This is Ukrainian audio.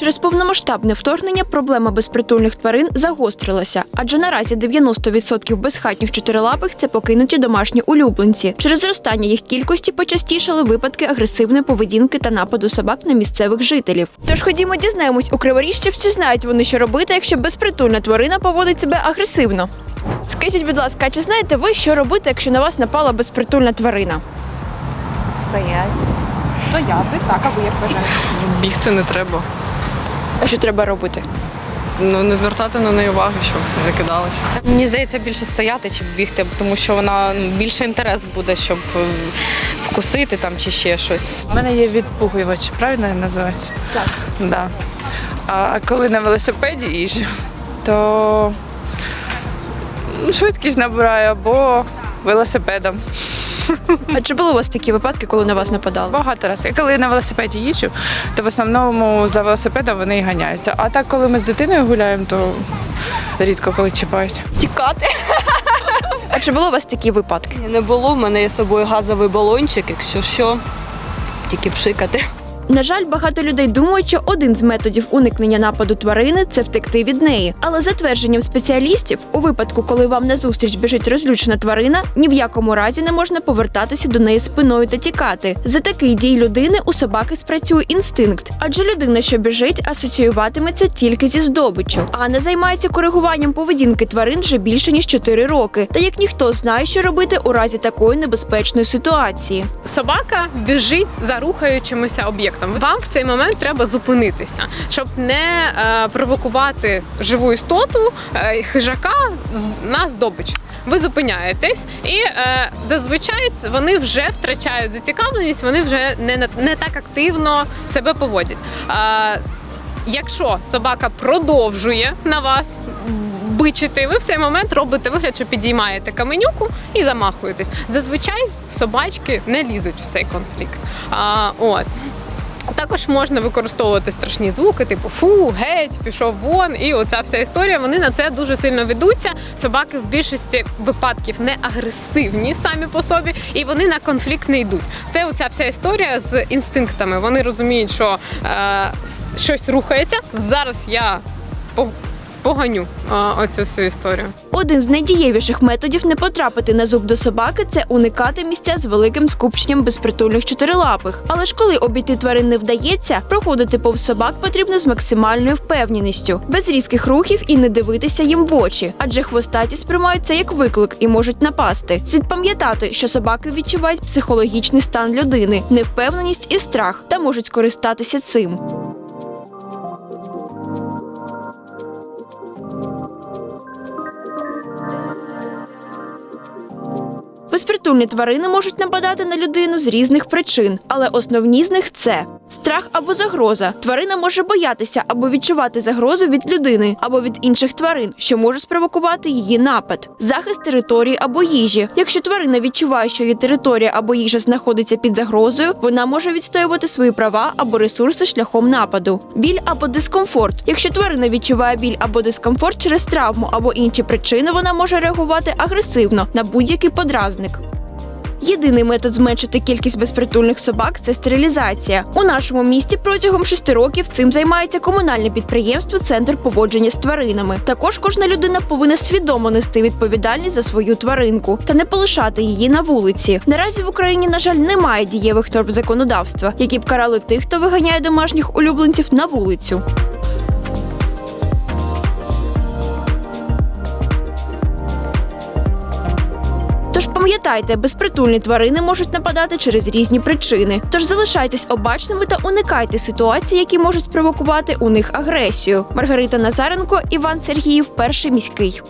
Через повномасштабне вторгнення проблема безпритульних тварин загострилася, адже наразі 90% безхатніх чотирилапих це покинуті домашні улюбленці. Через зростання їх кількості почастішали випадки агресивної поведінки та нападу собак на місцевих жителів. Тож ходімо дізнаємось у криворіжців, чи знають вони, що робити, якщо безпритульна тварина поводить себе агресивно. Скажіть, будь ласка, а чи знаєте ви, що робити, якщо на вас напала безпритульна тварина? Стоять. Стояти, так, або як вважаєте. Бігти не треба. А що треба робити? Ну не звертати на неї уваги, щоб не кидалася. Мені здається, більше стояти чи бігти, тому що вона ну, більше інтерес буде, щоб е, вкусити там чи ще щось. У мене є відпугувач, правильно називається? Так. Да. А коли на велосипеді їжджу, то ну, швидкість набираю або велосипедом. А чи були у вас такі випадки, коли на вас нападали? Багато разів. Я коли на велосипеді їжджу, то в основному за велосипедом вони і ганяються. А так, коли ми з дитиною гуляємо, то рідко коли чіпають. Тікати А чи були у вас такі випадки? не було. У мене є з собою газовий балончик, якщо що, тільки пшикати. На жаль, багато людей думають, що один з методів уникнення нападу тварини це втекти від неї. Але за твердженням спеціалістів, у випадку, коли вам назустріч біжить розлючена тварина, ні в якому разі не можна повертатися до неї спиною та тікати. За такий дій людини у собаки спрацює інстинкт, адже людина, що біжить, асоціюватиметься тільки зі здобиччю. Анна займається коригуванням поведінки тварин вже більше ніж 4 роки. Та як ніхто знає, що робити у разі такої небезпечної ситуації. собака біжить за рухаючимися об'єктом. Вам в цей момент треба зупинитися, щоб не е, провокувати живу істоту е, хижака на здобич. Ви зупиняєтесь, і е, зазвичай вони вже втрачають зацікавленість, вони вже не, не так активно себе поводять. Е, Якщо собака продовжує на вас бичити, ви в цей момент робите вигляд, що підіймаєте каменюку і замахуєтесь. Зазвичай собачки не лізуть в цей конфлікт. А, от. Також можна використовувати страшні звуки, типу фу, геть, пішов вон, і оця вся історія. Вони на це дуже сильно ведуться. Собаки в більшості випадків не агресивні самі по собі, і вони на конфлікт не йдуть. Це оця вся історія з інстинктами. Вони розуміють, що е, щось рухається. Зараз я поганю е, оцю всю історію. Один з найдієвіших методів не потрапити на зуб до собаки це уникати місця з великим скупченням безпритульних чотирилапих. Але ж коли обійти тварин не вдається, проходити повз собак потрібно з максимальною впевненістю, без різких рухів і не дивитися їм в очі, адже хвостаті сприймають це як виклик і можуть напасти. Слід пам'ятати, що собаки відчувають психологічний стан людини, невпевненість і страх та можуть скористатися цим. Безпритульні тварини можуть нападати на людину з різних причин, але основні з них це страх або загроза. Тварина може боятися або відчувати загрозу від людини або від інших тварин, що може спровокувати її напад, захист території або їжі. Якщо тварина відчуває, що її територія або їжа знаходиться під загрозою, вона може відстоювати свої права або ресурси шляхом нападу. Біль або дискомфорт. Якщо тварина відчуває біль або дискомфорт через травму або інші причини, вона може реагувати агресивно на будь-який подразник. Єдиний метод зменшити кількість безпритульних собак це стерилізація. У нашому місті протягом шести років цим займається комунальне підприємство Центр поводження з тваринами. Також кожна людина повинна свідомо нести відповідальність за свою тваринку та не полишати її на вулиці. Наразі в Україні, на жаль, немає дієвих норм законодавства, які б карали тих, хто виганяє домашніх улюбленців на вулицю. Пам'ятайте, безпритульні тварини можуть нападати через різні причини. Тож залишайтесь обачними та уникайте ситуацій, які можуть спровокувати у них агресію. Маргарита Назаренко, Іван Сергіїв, перший міський.